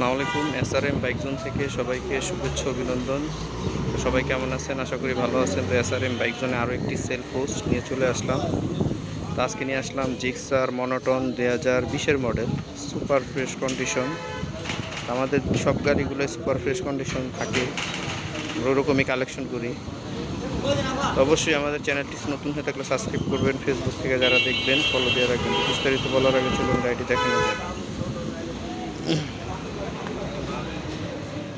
আসসালামু আলাইকুম। SRM bike zone থেকে সবাইকে শুভেচ্ছা, অভিনন্দন। সবাই কেমন আছেন? আশা করি ভালো আছেন। তো এসআরএম বাইক জোনে আরও একটি সেল পোস্ট নিয়ে চলে আসলাম। তো আজকে নিয়ে আসলাম জিক্সার মনোটন দুই হাজার বিশের মডেল সুপার ফ্রেশ কন্ডিশন আমাদের সব গাড়িগুলো সুপার ফ্রেশ কন্ডিশন থাকে। ওরকমই কালেকশন করি। অবশ্যই আমাদের চ্যানেলটি নতুন হয়ে থাকলে সাবস্ক্রাইব করবেন। ফেসবুক থেকে যারা দেখবেন ফলো দিয়ে রাখবেন। বিস্তারিত বলার আগে চলুন গাড়িটি দেখানো যায়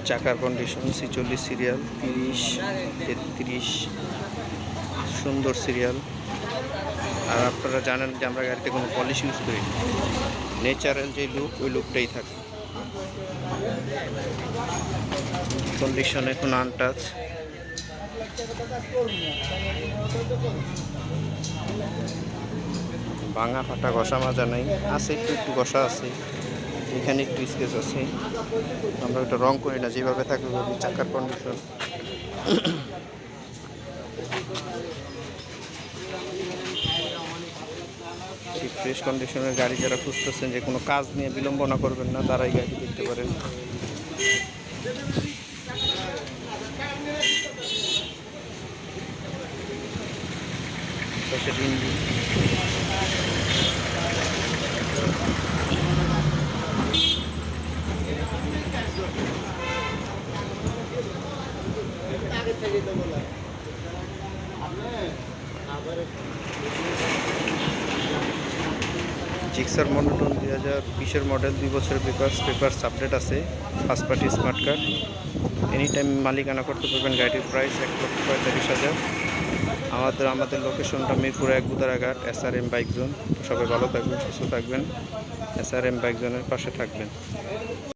চাকার কন্ডিশন ছিচল্লিশ সিরিয়াল তিরিশ, তেত্রিশ, সুন্দর সিরিয়াল আর আপনারা জানেন যে আমরা গাড়িতে কোনো পলিশ ইউজ করি নেচারাল যে লুক ওই লুকটাই থাকে। কন্ডিশন এখন আনটাচ ভাঙা ফাটা ঘষা মাজা নাই। আছে একটু একটু ঘষা আছে। এখানে একটু স্কেচ আছে। আমরা ওটা রং করি না, যেভাবে থাকবে চাকার কন্ডিশন ফ্রেশ কন্ডিশনের গাড়ি যারা খুঁজতেছেন, যে কোনো কাজ নিয়ে বিলম্বনা করবেন না, তারাই গাড়ি দেখতে পারেন। পাশে জিক্সার মনোটন দুই হাজার বিশের মডেল দুই বছরের পেপার পেপার আপডেট আছে first party smart card any time মালিকানা করতে পারবেন গাড়িটির প্রাইস এক লক্ষ পঁয়তাল্লিশ হাজার। আমাদের আমাদের লোকেশনটা মিরপুর এক Budaraghat S R M bike zone সবাই ভালো থাকবেন, সুস্থ থাকবেন। এস আর এম বাইক জোনের পাশে থাকবেন।